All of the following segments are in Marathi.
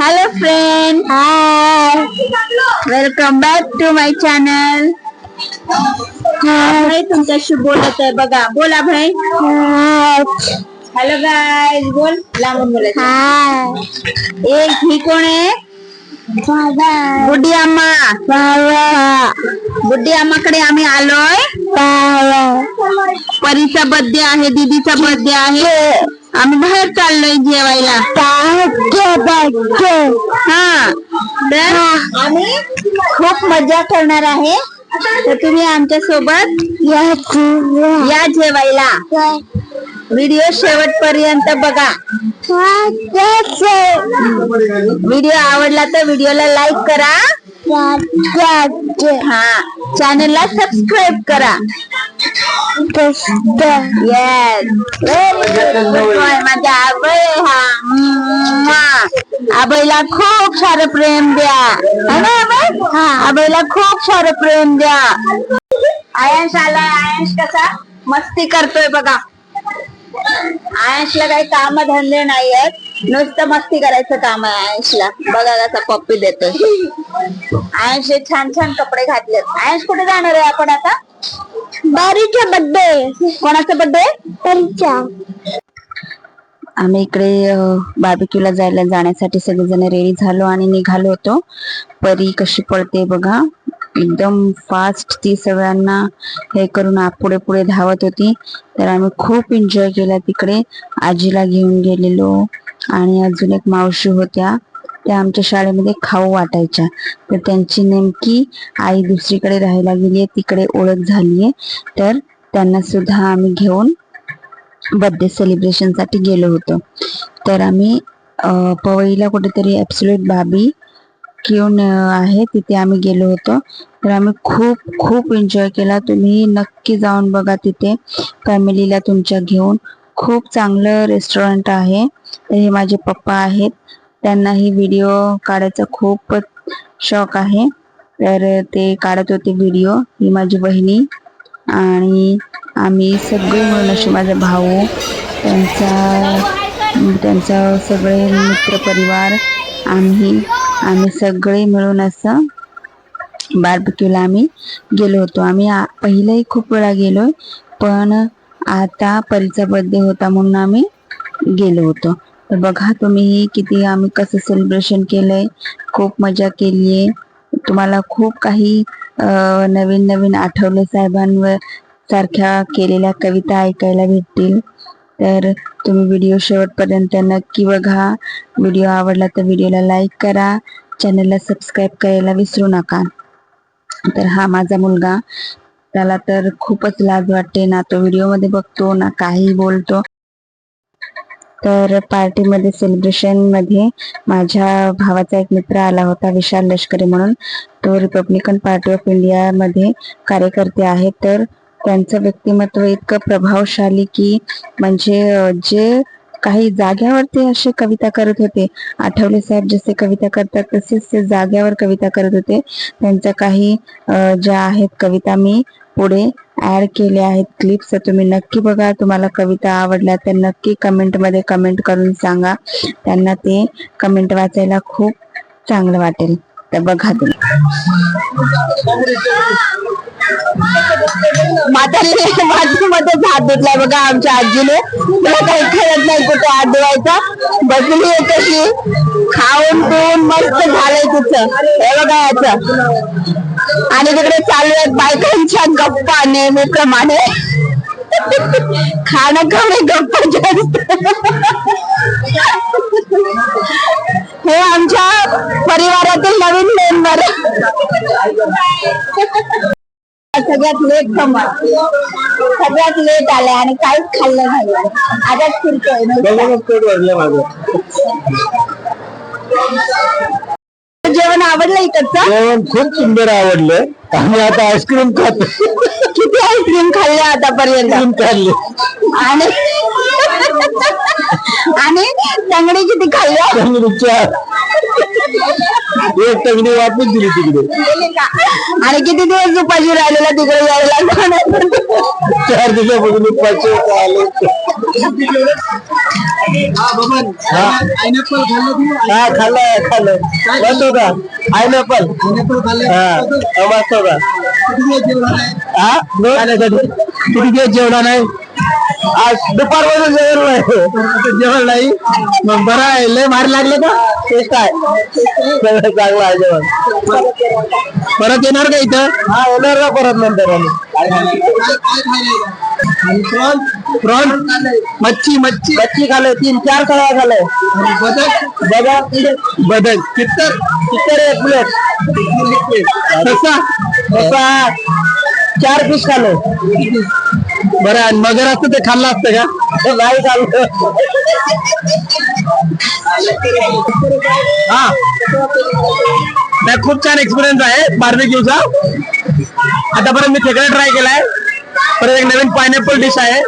Hello friend hi welcome back to my channel भाई तुमच्याशी बोलत आहे. बघा बोला भाई. हॅलो गाय बोल. लांबून बोलायचं एक ही कोण आहे? बुड्डी अम्मा. बुड्डी अम्माकडे आम्ही आलोय. परीचा बर्थडे आहे दीदीचा बर्थडे आहे. आम्ही बाहेर चाललोय जेवायला. हा. तर आम्ही खूप मजा करणार आहे. तर तुम्ही आमच्यासोबत या जेवायला. व्हिडिओ शेवटपर्यंत बघा. व्हिडिओ आवडला तर व्हिडिओला लाईक करा. हा. चॅनलला सबस्क्राईब करा. येस माझ्या आबय हा आबईला खूप सारं प्रेम द्या. है ना आबय आबईला खूप सारं प्रेम द्या आयंश आलाय आयंश कसा? मस्ती करतोय बघा. आयंशला काही काम धंदे नाही आहेत नुसतं मस्ती करायचं काम. आहे आयंशला बघा कसा पप्पी देतोय आयंशे छान छान कपडे घातलेत. आयश कुठे जाणार आहे आपण आता? बारीच्या बर्थडे कोणाचा बर्थडे परीच्या आम्ही इकडे बार्बिक्यूला जायला जाण्यासाठी सगळेजण रेडी झालो आणि निघालो होतो. परी कशी पळते बघा. एकदम फास्ट ती सगळ्यांना हे करून पुढे पुढे धावत होती. तर आम्ही खूप एन्जॉय केला तिकडे. आजीला घेऊन गेलेलो. आणि अजून एक मावशी होत्या. त्या आमच्या शाळेमध्ये खाऊ वाटायच्या. तर त्यांची नेमकी आई दुसरीकडे राहायला गेली आहे तिकडे ओळख झालीये. तर त्यांना सुद्धा आम्ही घेऊन बर्थडे सेलिब्रेशनसाठी गेलो होतो. तर आम्ही पवईला कुठेतरी ऍब्सोल्यूट बाबी घेऊन आहे तिथे आम्ही गेलो होतो. तर आम्ही खूप खूप एन्जॉय केला. तुम्ही नक्की जाऊन बघा तिथे. फॅमिलीला तुमच्या घेऊन खूप चांगलं रेस्टॉरंट आहे. हे माझे पप्पा आहेत. त्यांनाही व्हिडिओ काढायचा खूप शौक आहे. तर ते काढत होते व्हिडिओ ही माझी बहिणी आणि आम्ही सगळे मिळून असे माझा भाऊ त्यांचा त्यांचा सगळे मित्रपरिवार आम्ही आम्ही सगळे मिळून असं बार्बिक्यूला आम्ही गेलो होतो. आम्ही आ- पहिलेही खूप वेळा गेलो पण आता परीचा बर्थडे होता म्हणून आम्ही गेलो होतो. तर बघा तुम्ही किती आम्ही कसं सेलिब्रेशन केलंय. खूप मजा केली आहे तुम्हाला खूप काही नवीन नवीन आठवले साहेबांवर सारख्या केलेल्या कविता ऐकायला भेटतील. तर तुम्ही व्हिडिओ शेवटपर्यंत नक्की बघा. व्हिडिओ आवडला तर व्हिडिओला लाईक करा. चॅनलला सबस्क्राईब करायला विसरू नका. तर हा माझा मुलगा. त्याला तर खूपच लाज वाटते ना तो व्हिडिओमध्ये बघतो ना काही बोलतो. तर पार्टीमध्ये सेलिब्रेशनमध्ये माझ्या भावाचा एक मित्र आला होता विशाल लष्करी म्हणून. तो रिपब्लिकन पार्टी ऑफ इंडियामध्ये कार्यकर्ते आहेत तर त्यांचं व्यक्तिमत्व इतकं प्रभावशाली की म्हणजे जे काही जाग्यावरती असे कविता करत होते आठवले साहेब जसे कविता करतात तसेच ते जाग्यावर कविता करत होते. त्यांच्या काही ज्या आहेत कविता मी पुढे ऍड केले आहेत क्लिप्स तुम्ही नक्की बघा तुम्हाला कविता आवडल्या तर नक्की कमेंटमध्ये कमेंट करून सांगा. त्यांना ते कमेंट वाचायला खूप चांगलं वाटेल. तर बघा तुम्ही. म्हातारीने माझ्यामध्ये हात धुतलाय बघा आमच्या आजीने. तुला काही कळत नाही कुठे हात धुवायचा. बसली आहे कशी खाऊन पिऊन मस्त झालंय तिचं. हे बघा याचं. आणि तिकडे चालू आहेत बायकांच्या गप्पा नेहमीप्रमाणे. खाणं खाणे गप्पा जास्त. हे आमच्या परिवारातील नवीन मेंबर सगळ्यात लेट कमा सगळ्यात लेट आलाय आणि काहीच खाल्लं नाही आता फिरतोय जेवण आवडलं इकडचं जेवण खूप सुंदर आवडलं. आम्ही आता आईस्क्रीम खातो. किती आईस्क्रीम खाल्ले आतापर्यंत? खाल्ले. आणि? आणि? टंगडी किती खाल्ल्या? चांगली एक टंगडी वापस दिली तिकडे? आणि किती दिवस उपाशी राहिलेला तिकडे यायला चार दिवसापासून उपाशी आलो हा हा. खाल्लं खाल्लं मस्त होता. पायनॅपल हा मस्त होता. हा किती दिवस जेवला नाही? आज दुपारपासून जेवण नाही. जेवण नाही. मग बरं आहे. लय भारी लागलं का? टेस्ट आहे. सगळं चांगलं आहे जेवण. परत येणार का इथं? हा येणार का परत नंतर प्रॉन? मच्छी मच्छी. मच्छी खाले तीन चार सगळ्या खाले बदक बदक बदक कित्तर? कित्तर एक प्लेट रसा कसा चार पीस खाल्लं. बरं आणि मगर असतं ते खाल्लं असतं का? नाही खाल्लं हा. नाही खूप छान एक्सपिरियन्स आहे बार्बिक्यूचा आतापर्यंत मी खेकडे ट्राय केलाय. परत एक नवीन पायनॅपल डिश आहे.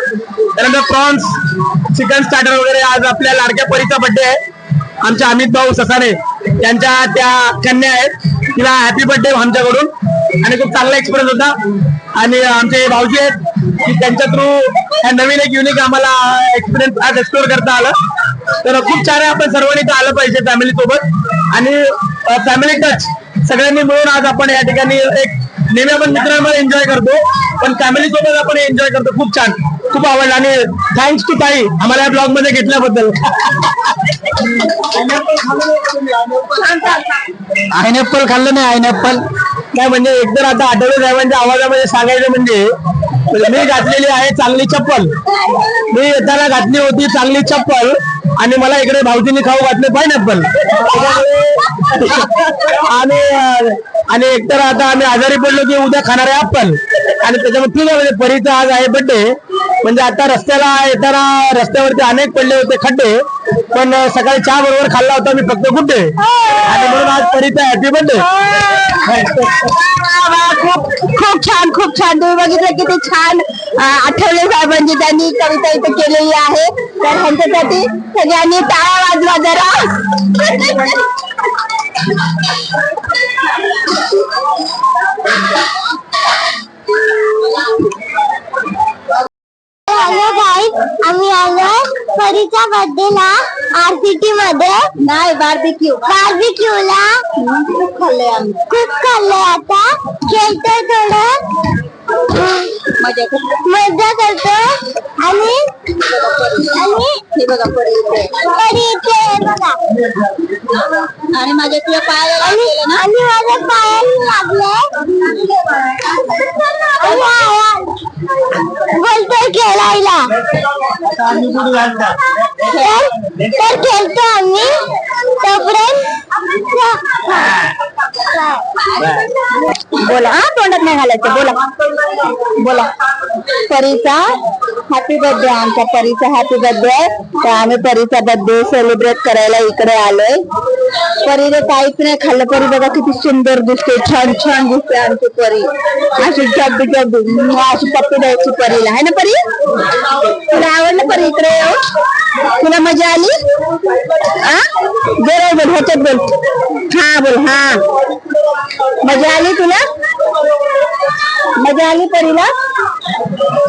त्यानंतर प्रॉन्स चिकन स्टार्टर वगैरे आज आपल्या लाडक्या परीचा बर्थडे आहे. आमच्या अमित भाऊ ससाने यांच्या त्या कन्या आहेत. तिला हॅपी बर्थडे आमच्याकडून. आणि खूप चांगला एक्सपिरियन्स होता. आणि आमचे भाऊजी आहेत. की त्यांच्या थ्रू नवीन एक युनिक आम्हाला एक्सपिरियन्स आज एक्सप्लोर करता आलं. तर खूप छान आहे आपण सर्वांनी इथं आलं पाहिजे फॅमिली सोबत. आणि फॅमिली टच सगळ्यांनी मिळून आज आपण या ठिकाणी एक नेहमी आपण मित्रांमध्ये एन्जॉय करतो. पण फॅमिली सोबत आपण एन्जॉय करतो. खूप छान. खूप आवडलं. आणि थँक्स टू ताई आम्हाला या ब्लॉगमध्ये घेतल्याबद्दल. आयनॅपल खाल्लं नाही आयनॅपल काय म्हणजे एकतर आता आठवले साहेबांच्या आवाजामध्ये सांगायचं म्हणजे म्हणजे मी घातलेली आहे चांगली चप्पल. मी येताना घातली होती चांगली चप्पल आणि मला इकडे भाऊजीने खाऊ घातले पायनॅपल आणि आणि एकतर आता आम्ही आजारी पडलो की उद्या खाणार आहे आपण आणि त्याच्यामुळे ठीक आहे म्हणजे परीचा आज आहे बड्डे म्हणजे आता रस्त्याला येताना रस्त्यावरती अनेक पडले होते खड्डे पण सकाळी चहा बरोबर खाल्ला होता मी फक्त गुड्डे. आणि म्हणून आज परीचा हॅपी बर्थडे खूप खूप छान खूप छान. तुम्ही बघितलं किती छान आठवले साहेबांची त्यांनी कविता इथे केलेली आहे. तर ह्यांच्यासाठी सगळ्यांनी टाळा वाजवा जरा. हॅलो गाईज आम्ही आलोय परीच्या बर्थडे ला आरसीटी मध्ये. नाही बार्बिक्यू बार्बिक्यू ला. खूप खाल्लंय आम्ही. खूप खाल्लंय आता. खेळतोय थोडं. मजा करतो मजा करतो आणि आणि हे बघा परी इथे. परी इथे आहे बघा. आणि माझ्या तुझ्या पायाला आणि माझ्या पायाला लागले बोलतोय खेळायला. तर तर खेळतो आम्ही. तोपर्यंत बोला, हा, तोंडात नाही घालायचं, बोला. बोला. परीचा हॅपी बर्थडे आमच्या परीचा हॅपी बर्थडे तर आम्ही परीचा बर्थडे सेलिब्रेट करायला इकडे आलोय. परीने काहीच नाही खाल्लं, परी बघा किती सुंदर दिसते छान छान दिसते आमची परी. अशी चड्डी चड्डी अशी पप्पी द्यायची परीला. आहे ना, परी? तुला आवडलं परी इकडे येऊन? तुला मज़ा आली? आ? बरोबर ह्याच्यात बोल. हा बोल, हा. मजा आली तुला? मजा आली परीला?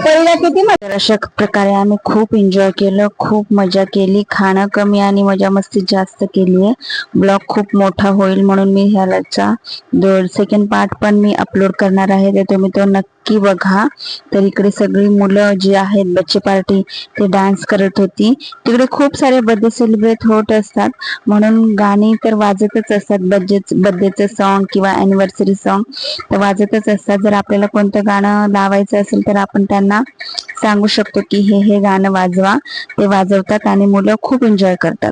परीला किती मजा अशा प्रकारे आम्ही खूप एन्जॉय केलं खूप मजा केली. खाणं कमी आणि मजा मस्ती जास्त केली आहे. ब्लॉग खूप मोठा होईल म्हणून मी ह्याचा दोन सेकंड पार्ट पण मी अपलोड करणार आहे. तर तुम्ही तो नक्की की बघा तर इकडे सगळी मुलं जी आहेत बच्चे पार्टी ते डान्स करत होती. तिकडे खूप सारे बर्थडे सेलिब्रेट होत असतात. म्हणून गाणी तर वाजतच असतात. बर्थडेच बर्थडेचं सॉन्ग किंवा अॅनिव्हर्सरी सॉन्ग तर वाजतच असतात. जर आपल्याला कोणतं गाणं लावायचं असेल तर आपण त्यांना सांगू शकतो की हे हे गाणं वाजवा. ते वाजवतात आणि मुलं खूप एन्जॉय करतात.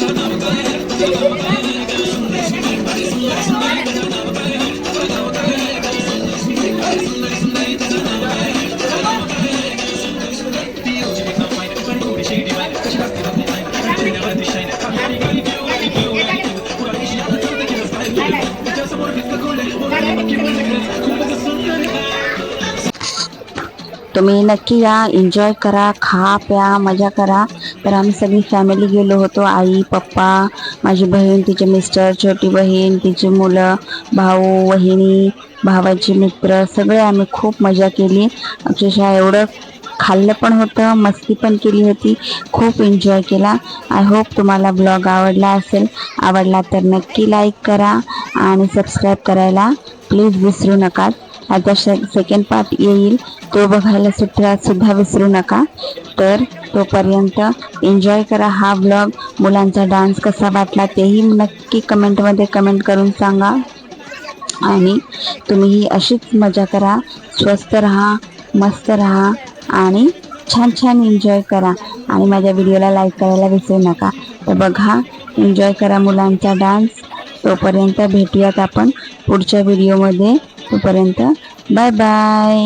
तुम्ही नक्की या एन्जॉय करा खा प्या मजा करा. तर आम्ही सगळी फॅमिली गेलो होतो आई पप्पा माझी बहीण तिचे मिस्टर छोटी बहीण तिची मुलं भाऊ वहिनी भावाचे मित्र सगळे आम्ही खूप मजा केली. अक्षरशः एवढं खाल्लं पण होतं मस्ती पण केली होती. खूप एन्जॉय केला. आय होप तुम्हाला ब्लॉग आवडला असेल. आवडला तर नक्की लाईक करा आणि सबस्क्राईब करायला प्लीज विसरू नका. आता सेकंड पार्ट येईल. तो बघायला सुद्धा सुद्धा विसरू नका. तर तोपर्यंत एन्जॉय करा हा ब्लॉग मुलांचा डान्स कसा वाटला तेही नक्की कमेंटमध्ये कमेंट करून सांगा. आणि तुम्हीही अशीच मजा करा. स्वस्त राहा मस्त राहा आणि छान छान एन्जॉय करा. आणि माझ्या व्हिडिओला लाईक करायला विसरू नका. तर बघा एन्जॉय करा मुलांचा डान्स तोपर्यंत भेटूयात आपण पुढच्या व्हिडिओमध्ये तोपर्यंत बाय बाय.